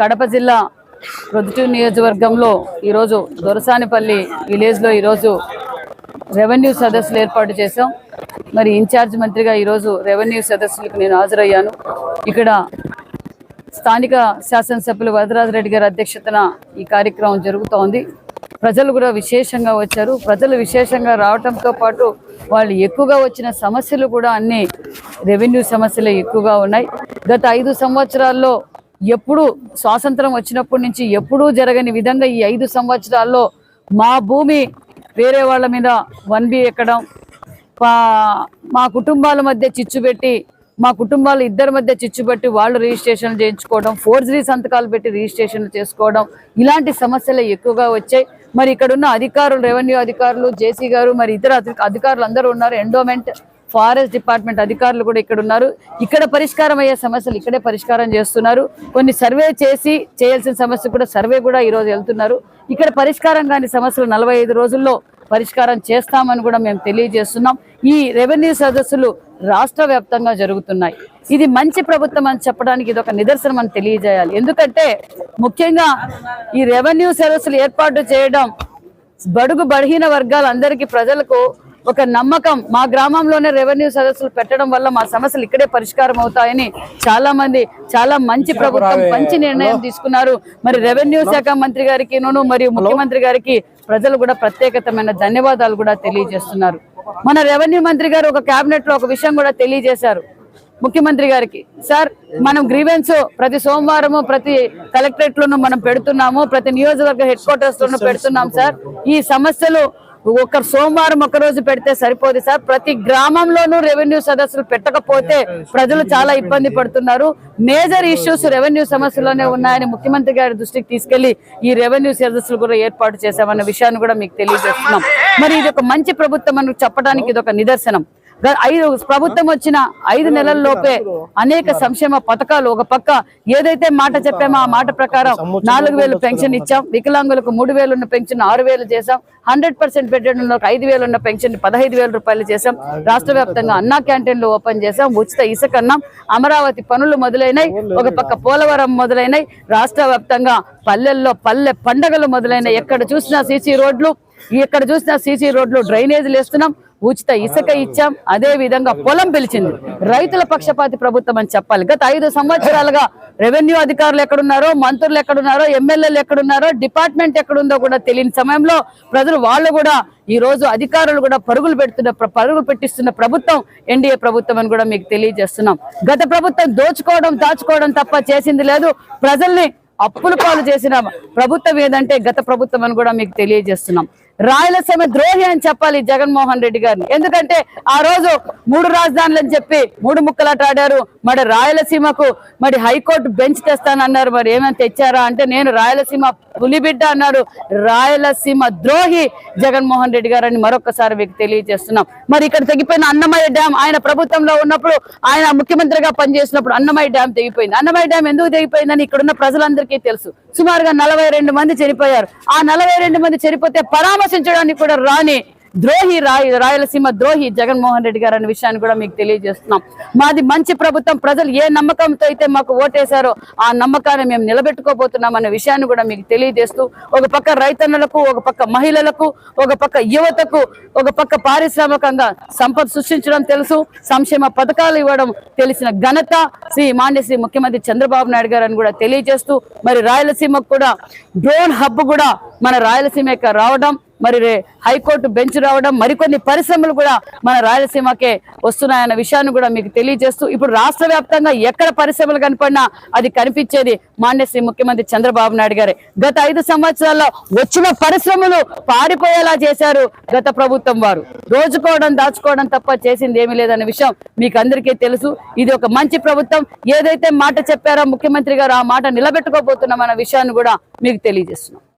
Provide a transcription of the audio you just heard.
కడప జిల్లా ప్రొద్దుటూరు నియోజకవర్గంలో ఈరోజు దొరసానిపల్లి విలేజ్లో ఈరోజు రెవెన్యూ సదస్సులు ఏర్పాటు చేశాం. మరి ఇన్ఛార్జ్ మంత్రిగా ఈరోజు రెవెన్యూ సదస్సులకు నేను హాజరయ్యాను. ఇక్కడ స్థానిక శాసనసభ్యులు వరదరాజరెడ్డి గారి అధ్యక్షతన ఈ కార్యక్రమం జరుగుతోంది. ప్రజలు కూడా విశేషంగా వచ్చారు. ప్రజలు విశేషంగా రావటంతో పాటు వాళ్ళు ఎక్కువగా వచ్చిన సమస్యలు కూడా అన్ని రెవెన్యూ సమస్యలే ఎక్కువగా ఉన్నాయి. గత ఐదు సంవత్సరాల్లో ఎప్పుడు స్వాతంత్రం వచ్చినప్పటి నుంచి ఎప్పుడూ జరగని విధంగా ఈ ఐదు సంవత్సరాల్లో మా భూమి వేరే వాళ్ళ మీద వన్ బి ఎక్కడం మా కుటుంబాల మధ్య చిచ్చు పెట్టి మా కుటుంబాలు ఇద్దరి మధ్య చిచ్చు పెట్టి వాళ్ళు రిజిస్ట్రేషన్ చేయించుకోవడం ఫోర్జరీ సంతకాలు పెట్టి రిజిస్ట్రేషన్ చేసుకోవడం ఇలాంటి సమస్యలు ఎక్కువగా వచ్చాయి. మరి ఇక్కడ ఉన్న అధికారులు రెవెన్యూ అధికారులు జేసీ గారు మరి ఇతర అధికారులు అందరూ ఉన్నారు. ఎండోమెంట్ ఫారెస్ట్ డిపార్ట్మెంట్ అధికారులు కూడా ఇక్కడ ఉన్నారు. ఇక్కడ పరిష్కారం అయ్యే సమస్యలు ఇక్కడే పరిష్కారం చేస్తున్నారు. కొన్ని సర్వే చేసి చేయాల్సిన సమస్య కూడా సర్వే కూడా ఈ రోజు వెళ్తున్నారు. ఇక్కడ పరిష్కారం కాని సమస్యలు నలభై ఐదు రోజుల్లో పరిష్కారం చేస్తామని కూడా మేము తెలియజేస్తున్నాం. ఈ రెవెన్యూ సదస్సులు రాష్ట్ర వ్యాప్తంగా జరుగుతున్నాయి. ఇది మంచి ప్రభుత్వం అని చెప్పడానికి ఇది ఒక నిదర్శనం అని తెలియజేయాలి. ఎందుకంటే ముఖ్యంగా ఈ రెవెన్యూ సదస్సులు ఏర్పాటు చేయడం బడుగు బలహీన వర్గాలందరికీ ప్రజలకు ఒక నమ్మకం మా గ్రామంలోనే రెవెన్యూ సదస్సులు పెట్టడం వల్ల మా సమస్యలు ఇక్కడే పరిష్కారం అవుతాయని చాలా మంది చాలా మంచి ప్రభుత్వం మంచి నిర్ణయం తీసుకున్నారు. మరి రెవెన్యూ శాఖ మంత్రి గారికి మరియు ముఖ్యమంత్రి గారికి ప్రజలు కూడా ప్రత్యేకతమైన ధన్యవాదాలు కూడా తెలియజేస్తున్నారు. మన రెవెన్యూ మంత్రి గారు ఒక కేబినెట్లో ఒక విషయం కూడా తెలియజేశారు ముఖ్యమంత్రి గారికి. సార్ మనం గ్రీవెన్స్ ప్రతి సోమవారము ప్రతి కలెక్టరేట్ లోనూ మనం పెడుతున్నాము ప్రతి నియోజకవర్గ హెడ్ క్వార్టర్స్ లోనూ పెడుతున్నాం సార్. ఈ సమస్యలు ఒక సోమవారం ఒక రోజు పెడితే సరిపోదు సార్. ప్రతి గ్రామంలోనూ రెవెన్యూ సదస్సులు పెట్టకపోతే ప్రజలు చాలా ఇబ్బంది పడుతున్నారు. మేజర్ ఇష్యూస్ రెవెన్యూ సమస్యలోనే ఉన్నాయని ముఖ్యమంత్రి గారి దృష్టికి తీసుకెళ్ళి ఈ రెవెన్యూ సదస్సులు కూడా ఏర్పాటు చేశామన్న విషయాన్ని కూడా మీకు తెలియజేస్తున్నాం. మరి ఇది ఒక మంచి ప్రభుత్వం అని చెప్పడానికి ఇది ఒక నిదర్శనం. ఐదు ప్రభుత్వం వచ్చిన ఐదు నెలల లోపే అనేక సంక్షేమ పథకాలు ఒక పక్క ఏదైతే మాట చెప్పామో ఆ మాట ప్రకారం నాలుగు వేలు పెన్షన్ ఇచ్చాం వికలాంగులకు మూడు వేలు ఉన్న పెన్షన్ ఆరు వేలు చేశాం హండ్రెడ్ పర్సెంట్ బెడ్డెడ్ ఐదు వేలు ఉన్న పెన్షన్ పదహైదు వేల రూపాయలు చేశాం. రాష్ట్ర వ్యాప్తంగా అన్నా క్యాంటీన్లు ఓపెన్ చేశాం. ఉచిత ఇసుక అన్నం. అమరావతి పనులు మొదలైనాయి. ఒక పక్క పోలవరం మొదలైనాయి రాష్ట్ర వ్యాప్తంగా పల్లెల్లో పల్లె పండగలు మొదలైనాయి. ఎక్కడ చూసినా సీసీ రోడ్లు ఎక్కడ చూసిన సీసీ రోడ్లు డ్రైనేజీలు వేస్తున్నాం. ఉచిత ఇసుక ఇచ్చాం. అదే విధంగా పొలం పిలిచింది. రైతుల పక్షపాతి ప్రభుత్వం అని చెప్పాలి. గత ఐదు సంవత్సరాలుగా రెవెన్యూ అధికారులు ఎక్కడున్నారో మంత్రులు ఎక్కడున్నారో ఎమ్మెల్యేలు ఎక్కడున్నారో డిపార్ట్మెంట్ ఎక్కడుందో కూడా తెలియని సమయంలో ప్రజలు వాళ్ళు కూడా ఈ రోజు అధికారులు కూడా పరుగులు పెడుతున్న పరుగులు పెట్టిస్తున్న ప్రభుత్వం ఎన్డీఏ ప్రభుత్వం అని కూడా మీకు తెలియజేస్తున్నాం. గత ప్రభుత్వం దోచుకోవడం దాచుకోవడం తప్ప చేసింది లేదు. ప్రజల్ని అప్పుల పాలు చేసిన ప్రభుత్వం ఏదంటే గత ప్రభుత్వం అని కూడా మీకు తెలియజేస్తున్నాం. రాయలసీమ ద్రోహి అని చెప్పాలి జగన్మోహన్ రెడ్డి గారిని. ఎందుకంటే ఆ రోజు మూడు రాజధానులు అని చెప్పి మూడు ముక్కలాట ఆడారు. మరి రాయలసీమకు మరి హైకోర్టు బెంచ్ తెస్తానన్నారు. మరి ఏమైనా తెచ్చారా? అంటే నేను రాయలసీమ పులిబిడ్డ అన్నాడు. రాయలసీమ ద్రోహి జగన్మోహన్ రెడ్డి గారు అని మరొకసారి మీకు తెలియజేస్తున్నాం. మరి ఇక్కడ తెగిపోయిన అన్నమయ్య డ్యామ్ ఆయన ప్రభుత్వంలో ఉన్నప్పుడు ఆయన ముఖ్యమంత్రిగా పనిచేసినప్పుడు అన్నమయ్య డ్యామ్ తెగిపోయింది. అన్నమయ్య డ్యామ్ ఎందుకు తెగిపోయిందని ఇక్కడ ఉన్న ప్రజలందరికీ తెలుసు. సుమారుగా నలభై రెండు మంది చనిపోయారు. ఆ నలభై రెండు మంది చనిపోతే పరామర్శించడానికి కూడా రాని ద్రోహి రాయ రాయలసీమ ద్రోహి జగన్మోహన్ రెడ్డి గారు అనే విషయాన్ని కూడా మీకు తెలియజేస్తున్నాం. మాది మంచి ప్రభుత్వం ప్రజలు ఏ నమ్మకంతో అయితే మాకు ఓటేశారో ఆ నమ్మకాన్ని మేము నిలబెట్టుకోబోతున్నాం అనే విషయాన్ని కూడా మీకు తెలియజేస్తూ ఒక పక్క రైతన్నులకు ఒక పక్క మహిళలకు ఒక పక్క యువతకు ఒక పక్క పారిశ్రామికంగా సంపద సృష్టించడం తెలుసు. సంక్షేమ పథకాలు ఇవ్వడం తెలిసిన ఘనత శ్రీ మాన్య శ్రీ ముఖ్యమంత్రి చంద్రబాబు నాయుడు గారు అని కూడా తెలియజేస్తూ మరి రాయలసీమకు కూడా డ్రోన్ హబ్ కూడా మన రాయలసీమకి రావడం మరి హైకోర్టు బెంచ్ రావడం మరికొన్ని పరిశ్రమలు కూడా మన రాయలసీమకే వస్తున్నాయన్న విషయాన్ని కూడా మీకు తెలియజేస్తూ ఇప్పుడు రాష్ట్ర వ్యాప్తంగా ఎక్కడ పరిశ్రమలు కనపడినా అది కనిపించేది మాన్య శ్రీ ముఖ్యమంత్రి చంద్రబాబు నాయుడు గారే. గత ఐదు సంవత్సరాల్లో వచ్చిన పరిశ్రమలు పారిపోయేలా చేశారు గత ప్రభుత్వం వారు. రోజుకోవడం దాచుకోవడం తప్ప చేసింది ఏమీ లేదన్న విషయం మీకు అందరికీ తెలుసు. ఇది ఒక మంచి ప్రభుత్వం. ఏదైతే మాట చెప్పారో ముఖ్యమంత్రి గారు ఆ మాట నిలబెట్టుకోబోతున్నాం అన్న విషయాన్ని కూడా మీకు తెలియజేస్తున్నాం.